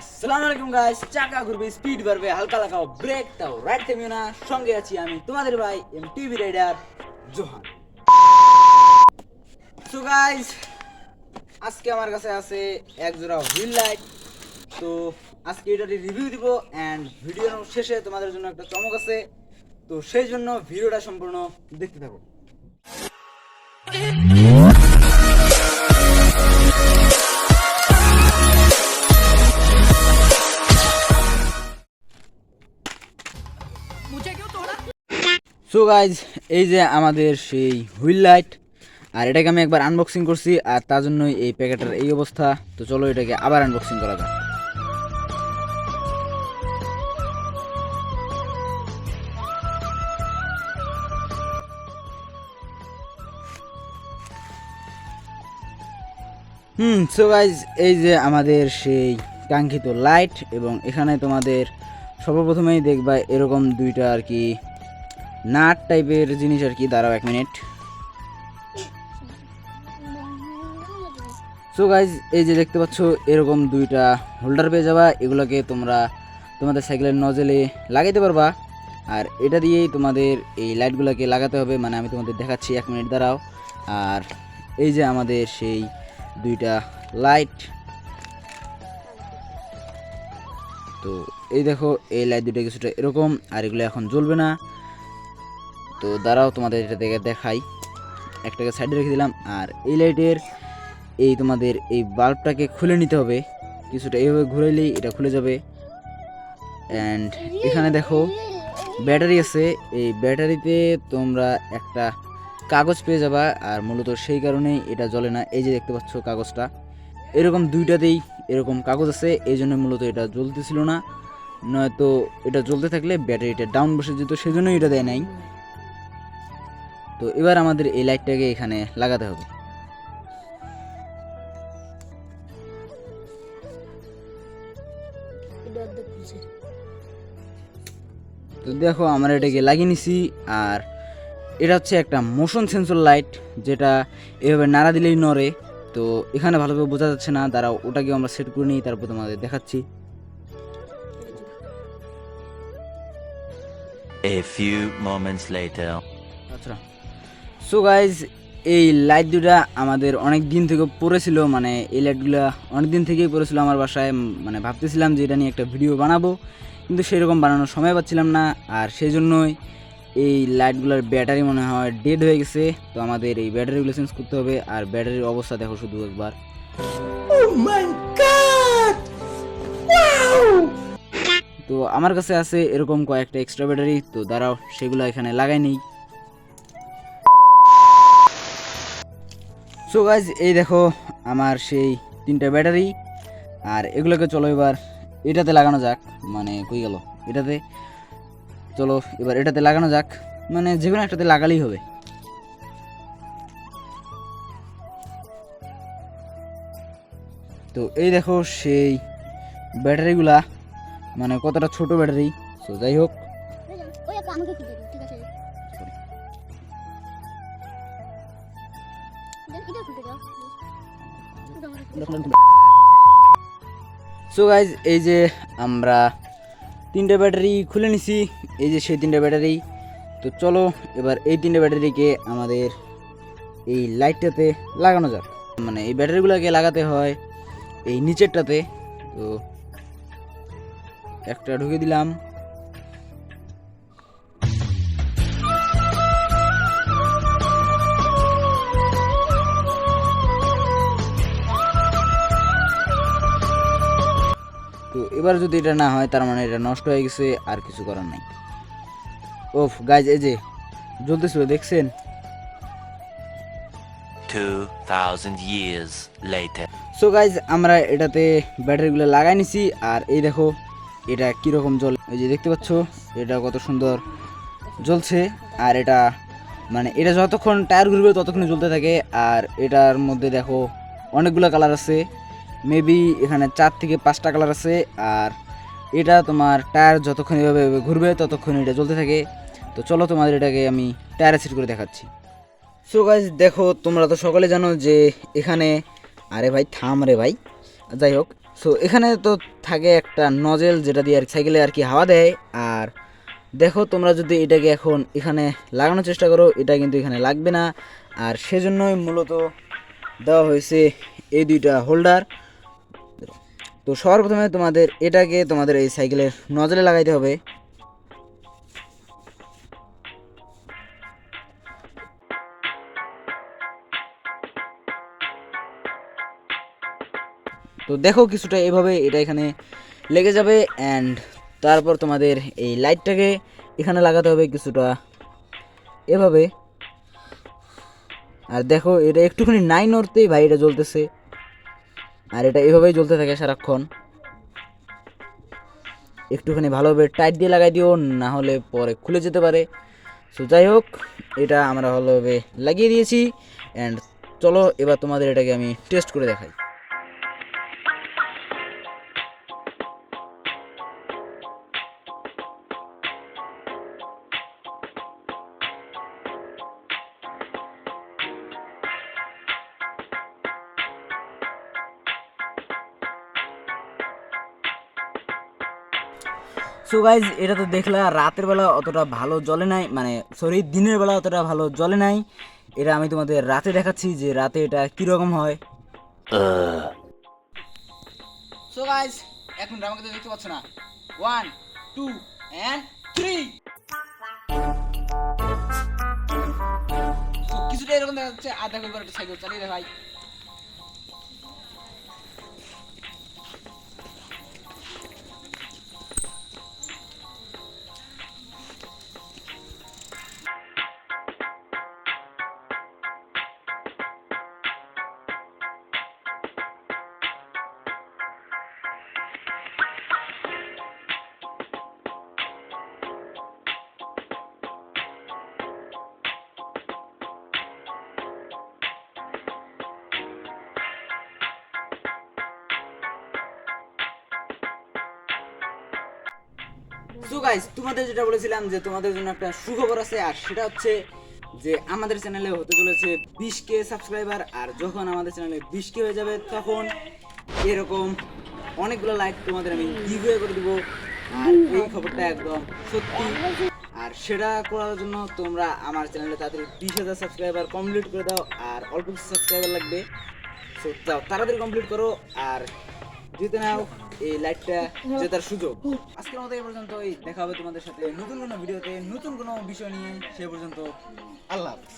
আসসালামু গাইস চাকা ঘুরবে স্পিড বাড়বে, হালকা লাগাও ব্রেক না সঙ্গে আছি আমি, তোমাদের ভাই M TV rider Johan. So guys আজকে আমার কাছে আছে এক জোড়া হুইল লাইট তো, আজকে এটার রিভিউ দিব অ্যান্ড ভিডিওর শেষে তোমাদের জন্য একটা চমক আছে। তো, সেই জন্য ভিডিওটা সম্পূর্ণ দেখতে থাকো। সো গাইজ এই যে আমাদের সেই হুইল লাইট, আর এটাকে আমি একবার আনবক্সিং করছি, আর তার জন্যই এই প্যাকেটের এই অবস্থা। তো চলো এটাকে আবার আনবক্সিং করা যাক। হুম সো গাইজ এই যে আমাদের সেই কাঙ্ক্ষিত লাইট এবং এখানে তোমাদের সর্বপ্রথমেই দেখবা এরকম দুইটা আর কি নাট টাইপের জিনিস আর কি, দাঁড়াও এক মিনিট। সো গাইজ এই যে দেখতে পাচ্ছ, এরকম দুইটা হোল্ডার পেয়ে যাবা, এগুলোকে তোমরা তোমাদের সাইকেলের নজলে লাগাইতে পারবা। আর এটা দিয়েই তোমাদের এই লাইটগুলোকে লাগাতে হবে মানে আমি তোমাদের দেখাচ্ছি, এক মিনিট দাঁড়াও। আর এই যে আমাদের সেই দুইটা লাইট তো এই দেখো, এই লাইট দুটো কিছুটা এরকম, আর এগুলো এখন জ্বলবে না। তো দাঁড়াও, তোমাদের এটা থেকে দেখাই। একটাকে সাইডে রেখে দিলাম, আর এই লাইটের এই তোমাদের এই বাল্বটাকে খুলে নিতে হবে। কিছুটা এইভাবে ঘুরাইলেই এটা খুলে যাবে। অ্যান্ড এখানে দেখো, ব্যাটারি আছে। এই ব্যাটারিতে তোমরা একটা কাগজ পেয়ে যাবা, আর মূলত সেই কারণেই এটা জ্বলে না। এই যে দেখতে পাচ্ছ কাগজটা। এরকম দুইটাতেই এরকম কাগজ আছে, এই জন্য মূলত এটা জ্বলতেছিল না। নয়তো এটা জ্বলতে থাকলে ব্যাটারিটা ডাউন বসে যেত, সেজন্যই এটা দেয় নাই। তো এবার আমাদের এই লাইটটাকে এখানে লাগাতে হবে। তো দেখো আমরা এটাকে লাগিয়ে নিছি আর এটা হচ্ছে একটা মোশন সেন্সর লাইট যেটা এভাবে নাড়া দিলেই নড়ে। তো এখানে ভালোভাবে বোঝা যাচ্ছে না তারা ওটাকে আমরা সেট করে নিই তারপর তোমাদের দেখাচ্ছি। A few moments later. আচ্ছা। সো গাইজ এই লাইট দুটা আমাদের অনেক দিন থেকে পড়েছিল মানে এই লাইটগুলো অনেক দিন থেকেই পড়েছিল আমার বাসায়। মানে ভাবতেছিলাম যে এটা নিয়ে একটা ভিডিও বানাবো কিন্তু সেরকম বানানোর সময় পাচ্ছিলাম না। আর সেই জন্যই এই লাইটগুলোর ব্যাটারি মনে হয় ডেড হয়ে গেছে। তো আমাদের এই ব্যাটারিগুলো চেঞ্জ করতে হবে। আর ব্যাটারির অবস্থা দেখো শুধু একবার। তো আমার কাছে আছে এরকম কয়েকটা এক্সট্রা ব্যাটারি তো দাঁড়াও সেগুলো এখানে লাগাই নেই। সো গাইজ এই দেখো আমার সেই তিনটা ব্যাটারি। আর এগুলোকে চলো এবার এটাতে লাগানো যাক। মানে কই গেল? এটাতে। চলো এবার এটাতে লাগানো যাক। মানে যে কোনো একটাতে লাগালেই হবে। তো, এই দেখো সেই ব্যাটারিগুলা। মানে কতটা ছোট ব্যাটারি। তো যাই হোক। সো গাইজ এই যে আমরা তিনটে ব্যাটারি খুলে নিছি। এই যে সেই তিনটে ব্যাটারি। তো চলো এবার এই তিনটে ব্যাটারিকে আমাদের এই লাইটটাতে লাগানো যাক। মানে এই ব্যাটারিগুলোকে লাগাতে হয় এই নিচেরটাতে। তো একটা ঢুকে দিলাম। এবার যদি এটা না হয় তার মানে এটা নষ্ট হয়ে গেছে আর কিছু করার নাই। ওফ গাইজ এই যে জ্বলতেছিল দেখছেন? 2000 years later. সো গাইজ আমরা এটাতে ব্যাটারিগুলো লাগাই নিছি আর এই দেখো এটা কীরকম জল এই যে দেখতে পাচ্ছ এটা কত সুন্দর জ্বলছে আর এটা মানে এটা যতক্ষণ টায়ার ঘুরবে ততক্ষণ জ্বলতে থাকে আর এটার মধ্যে দেখো অনেকগুলো কালার আছে। মেবি এখানে চার থেকে পাঁচটা কালার আছে, আর এটা তোমার টায়ার যতক্ষণ এভাবে ঘুরবে, ততক্ষণ এটা জ্বলতে থাকে। তো চলো তোমাদের এটাকে আমি টায়ারে সেট করে দেখাচ্ছি। সো গাইজ দেখো, তোমরা তো সকলে জানো যে এখানে, আরে ভাই, থাম রে ভাই। যাই হোক সো এখানে তো থাকে একটা নজেল যেটা দিয়ে আর সাইকেলে আর কি হাওয়া দেয়। আর দেখো, তোমরা যদি এটাকে এখন এখানে লাগানোর চেষ্টা করো, এটা কিন্তু এখানে লাগবে না। আর সেজন্যই মূলত দেওয়া হয়েছে এই দুইটা হোল্ডার তো সবার প্রথমে তোমাদের এটাকে তোমাদের এই সাইকেলের নজলে লাগাইতে হবে। তো দেখো কিছুটা এভাবে এটা এখানে লেগে যাবে অ্যান্ড তারপর তোমাদের এই লাইটটাকে এখানে লাগাতে হবে কিছুটা এভাবে। আর দেখো এটা একটুখানি নাই নড়তেই ভাই এটা জ্বলতেছে। আর এটা এভাবেই জ্বলতে থাকে সারাক্ষণ। একটুখানি ভালোভাবে টাইট দিয়ে লাগাই দিও, না হলে পরে খুলে যেতে পারে। সো যাই হোক, এটা আমরা ভালোভাবে লাগিয়ে দিয়েছি। অ্যান্ড চলো, এবার তোমাদের এটাকে আমি টেস্ট করে দেখাই। সো গাইজ এটা তো দেখলা, রাতের বেলা অতটা ভালো জ্বলে নাই মানে সরি দিনের বেলা অতটা ভালো জ্বলে নাই। এটা আমি তোমাদের রাতে দেখাচ্ছি যে রাতে এটা কীরকম হয়। সো গাইজ এখন আমাকে দেখতে পাচ্ছ না। ওয়ান টু অ্যান্ড থ্রি কিছুটা এরকম দেখা যাচ্ছে, আধা এবার একটা সাইকেল চালিয়ে দেখাই সো গাইস তোমাদের যেটা বলেছিলাম যে তোমাদের জন্য একটা সুখবর আছে, আর সেটা হচ্ছে যে আমাদের চ্যানেলে হতে চলেছে বিশ কে সাবস্ক্রাইবার আর যখন আমাদের চ্যানেলে বিশ কে হয়ে যাবে, তখন এরকম অনেকগুলো লাইক তোমাদের আমি করে দিব। আর এই খবরটা একদম সত্যি। আর সেটা করার জন্য তোমরা আমার চ্যানেলে তাড়াতাড়ি বিশ হাজার সাবস্ক্রাইবার কমপ্লিট করে দাও, আর অল্প কিছু সাবস্ক্রাইবার লাগবে। সো তাড়াতাড়ি কমপ্লিট করো, আর জিতে নাও। এই লাইটটা জেতার সুযোগ। আজকের মতো এই পর্যন্তই দেখা হবে তোমাদের সাথে নতুন কোনো ভিডিওতে নতুন কোনো বিষয় নিয়ে সে পর্যন্ত আল্লাহ হাফেজ।